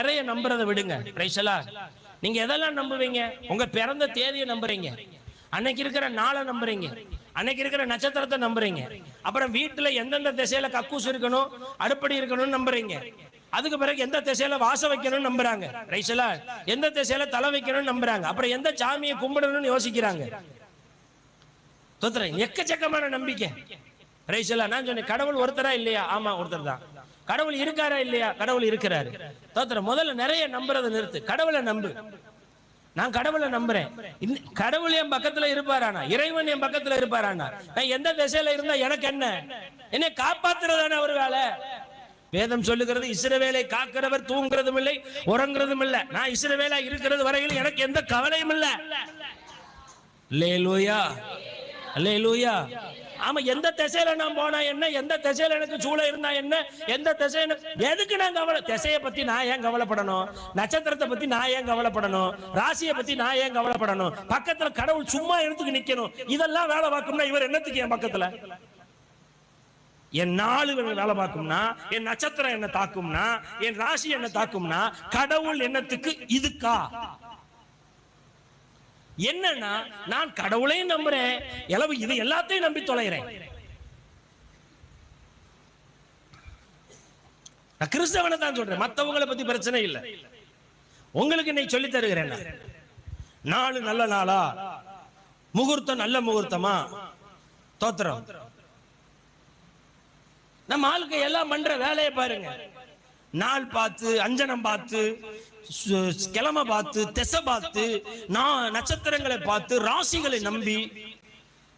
நிறைய நம்புறதை விடுங்க ரைசலா. நீங்க எதெல்லாம் நம்புவீங்க? உங்க பிறந்த தேதியை நம்புறீங்க. அன்னைக்கு இருக்கிற நாளை நம்புறீங்க. அன்னைக்கு இருக்கிற நட்சத்திரத்தை நம்புறீங்க. அப்புறம் வீட்டுல எந்தெந்த திசையில கக்கூஸ் இருக்கணும் அடுப்படி இருக்கணும்னு நம்புறீங்க. அதுக்கு பிறகு எந்த திசையில வாச வைக்கணும்னு நம்புறாங்க ரைசலா. எந்த திசையில தலை வைக்கணும்னு நம்புறாங்க. அப்புறம் எந்த சாமியை கும்பிடணும்னு யோசிக்கிறாங்க. எக்கச்சக்கமான நம்பிக்கை. ரைசலா நான் சொன்னேன் கடவுள் ஒருத்தரா இல்லையா? ஆமா ஒருத்தர் தான். கடவுள் இருக்காரா இல்லையா? கடவுள் இருக்கிறாரு. தோத்துற முதல்ல நிறைய நம்புறதை நிறுத்து. கடவுளை நம்பு. நான் கடவுளை நம்புறேன். கடவுள் என் பக்கத்துல இருப்பாரானா இறைவன் என் பக்கத்துல இருப்பாரானா நான் எந்த திசையில இருந்தா எனக்கு என்ன? என்னை காப்பாத்துறதானே ஒரு வேலை? வேதம் சொல்லுகிறது இஸ்ரவேலை காக்கிறவர் தூங்குறதும் இல்லை உறங்குறதும் இல்லை. நான் இஸ்ரவேலா இருக்கிறது வரையில் எனக்கு எந்த கவலையும் இல்லை. லேலூயா லேலூயா ஆமா எந்த திசையில நான் போனா என்ன? எந்த திசையில எனக்கு சூழ இருந்தா என்ன? எந்த திசை எதுக்கு நான் கவலை திசையை பத்தி நான் ஏன் கவலைப்படணும்? நட்சத்திரத்தை பத்தி நான் ஏன் கவலைப்படணும்? ராசியை பத்தி நான் ஏன் கவலைப்படணும்? பக்கத்துல கடவுள் சும்மா எடுத்துக்கு நிக்கணும். இதெல்லாம் வேலை பார்க்கும்னா இவர் என்னத்துக்கு என் பக்கத்துல? என் நாள் வேலை பார்க்கும்னா என் நட்சத்திரம் என்ன தாக்கும்னா என் ராசி என்ன தாக்கும்னா கடவுள் என்னத்துக்கு இதுக்கா? என்னன்னா நான் கடவுளையும் நம்புறேன். எலவு இது எல்லாத்தையும் நம்பி தொலைகிறேன். நான் கிறிஸ்தவனை தான் சொல்றேன். மத்தவங்களை பத்தி பிரச்சனை இல்லை. உங்களுக்கு இன்னைக்கு சொல்லி தருகிறேன் நாலு நல்ல நாளா? முகூர்த்தம் நல்ல முகூர்த்தமா? தோத்திரம். நம்ம ஆளுக்கு எல்லாம் பண்ற வேலையை பாருங்க. நாள் பார்த்து அஞ்சனம் பார்த்து சு- கிழமை பார்த்து திசை பார்த்து நான் நட்சத்திரங்களை பார்த்து ராசிகளை நம்பி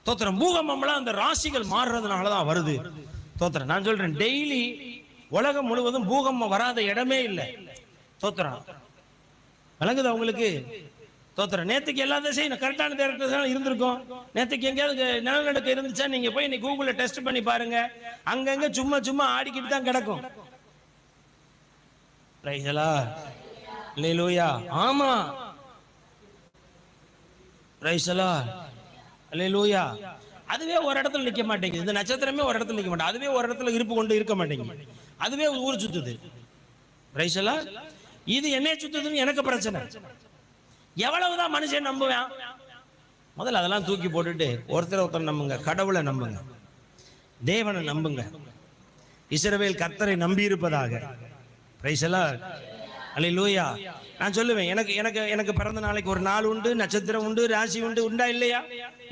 தோத்திரம் பூகம்பம்லாம் அந்த ராசிகள் மாறுறதுனால தான் வருது. தோத்திரம் நான் சொல்றேன் டெய்லி உலகம் முழுவதும் பூகம்பம் வராத இடமே இல்லை. தோத்திரம் விளங்குது உங்களுக்கு? தோத்திரம் நேத்துக்கு எல்லா திசையும் கரெக்டான தேர்தல் இருந்திருக்கும். நேத்துக்கு எங்கேயாவது நிலநடுக்கம் இருந்துச்சா நீங்க போய் இன்னைக்கு கூகுள்ல டெஸ்ட் பண்ணி பாருங்க. அங்கங்க சும்மா சும்மா ஆடிக்கிட்டு தான் கிடக்கும். லூயா ஆமா. ரைசலா லூயா அதுவே ஒரு இடத்துல நிற்க மாட்டேங்குது. இந்த நட்சத்திரமே ஒரு இடத்துல நிற்க மாட்டேன் அதுவே ஒரு இடத்துல இருப்பு கொண்டு இருக்க மாட்டேங்குது. அதுவே ஊர் சுத்துது. ரைசலா இது என்ன சுத்துதுன்னு எனக்கு பிரச்சனை. எவ்வளவுதான் மனுஷன் நம்புவேன்? முதல்ல அதெல்லாம் தூக்கி போட்டுட்டு ஒருத்தர் ஒருத்தர் நம்புங்க. கடவுளை நம்புங்க. தேவனை நம்புங்க. இஸ்ரவேல் கர்த்தரை நம்பி ப்ரைஸ் எல்லாம் அல்ல லூயா நான் சொல்லுவேன் எனக்கு எனக்கு எனக்கு பிறந்த நாளைக்கு ஒரு நாள் உண்டு நட்சத்திரம் உண்டு ராசி உண்டு உண்டா இல்லையா?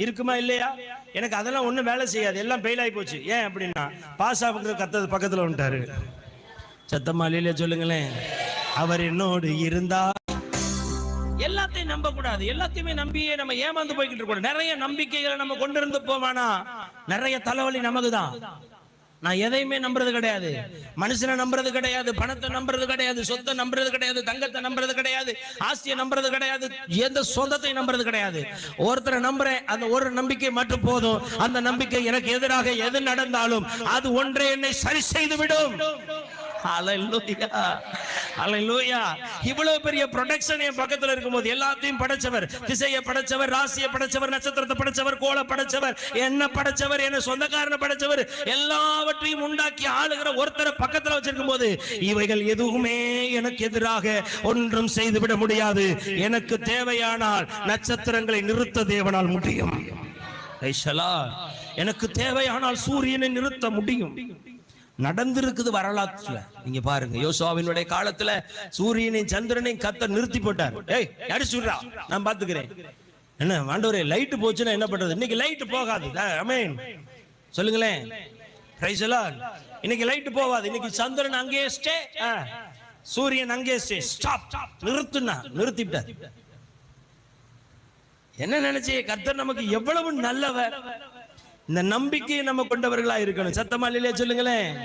இருக்குமா இல்லையா? எனக்கு அதெல்லாம் ஒன்றும் வேலை செய்யாது எல்லாம் ஃபெயில் ஆகி போச்சு. ஏன் அப்படின்னா பாஸ் ஆகுறது கத்தது பக்கத்தில் வந்துட்டாரு. சத்தமா இல்லையா சொல்லுங்களேன். அவர் என்னோடு இருந்தா எல்லாத்தையும் நம்ப கூடாது எல்லாத்தையுமே நம்பியே நம்ம ஏமாந்து போய்கிட்டு இருக்கோம். நிறைய நம்பிக்கைகளை நம்ம கொண்டு இருந்து போவானா? நிறைய தலைவலி நமக்கு தான் நான் எதையுமே நம்புறது கிடையாது. மனுஷனை நம்புறது கிடையாது பணத்தை நம்புறது கிடையாது சொத்தை நம்புறது கிடையாது தங்கத்தை நம்புறது கிடையாது ஆஸ்தியை நம்புறது கிடையாது எந்த சொந்தத்தை நம்புறது கிடையாது. ஒருத்தரை நம்புறேன் அந்த ஒரு நம்பிக்கை மட்டும் போதும். அந்த நம்பிக்கை எனக்கு எதிராக எது நடந்தாலும் அது ஒன்றே என்னை சரி செய்து விடும் ஹalleluya. அல்லா இவ்வளவு பெரிய ப்ரொடக்ஷன் என் பக்கத்துல இருக்கும்போது எல்லாத்தையும் படைச்சவர் திசையை படைச்சவர் ராசியை படைச்சவர் நட்சத்திரத்தை படைச்சவர் கோலை படைச்சவர் என்ன படைச்சவர் என்ன சொந்தக்காரனை படைச்சவர் எல்லாவற்றையும் உண்டாக்கி ஆளுகிற ஒருத்தரை பக்கத்துல வச்சிருக்கும் போது இவைகள் எதுவுமே எனக்கு எதிராக ஒன்றும் செய்துவிட முடியாது. எனக்கு தேவையானால் நட்சத்திரங்களை நிறுத்த தேவனால் முடியும். ஐஷலா எனக்கு தேவையானால் சூரியனை நிறுத்த முடியும். நடந்திருக்குது வரலாற்றுல. நீங்க பாருங்க யோசுவாவினுடைய காலத்துல சூரியனையும் சந்திரனையும் கத்த நிறுத்தி போட்டார். ஏய் யாரு சொல்றா நான் பாத்துக்கிறேன். என்ன ஆண்டவரே லைட் போச்சுன்னா என்ன பண்றது? இன்னைக்கு லைட் போகாது. அமேன் சொல்லுங்களேன். இன்னைக்கு லைட் போகாது இன்னைக்கு சந்திரன் அங்கேயே ஸ்டே சூரியன் அங்கேயே ஸ்டே ஸ்டாப் நிறுத்துனா நிறுத்திட்டார். என்ன நினைச்சே? கர்த்தர் நமக்கு எவ்வளவு நல்லவர். இந்த நம்பிக்கையை நம்ம கொண்டவர்களா இருக்கணும். சத்தமா இல்லையா? சொல்லுங்களேன்.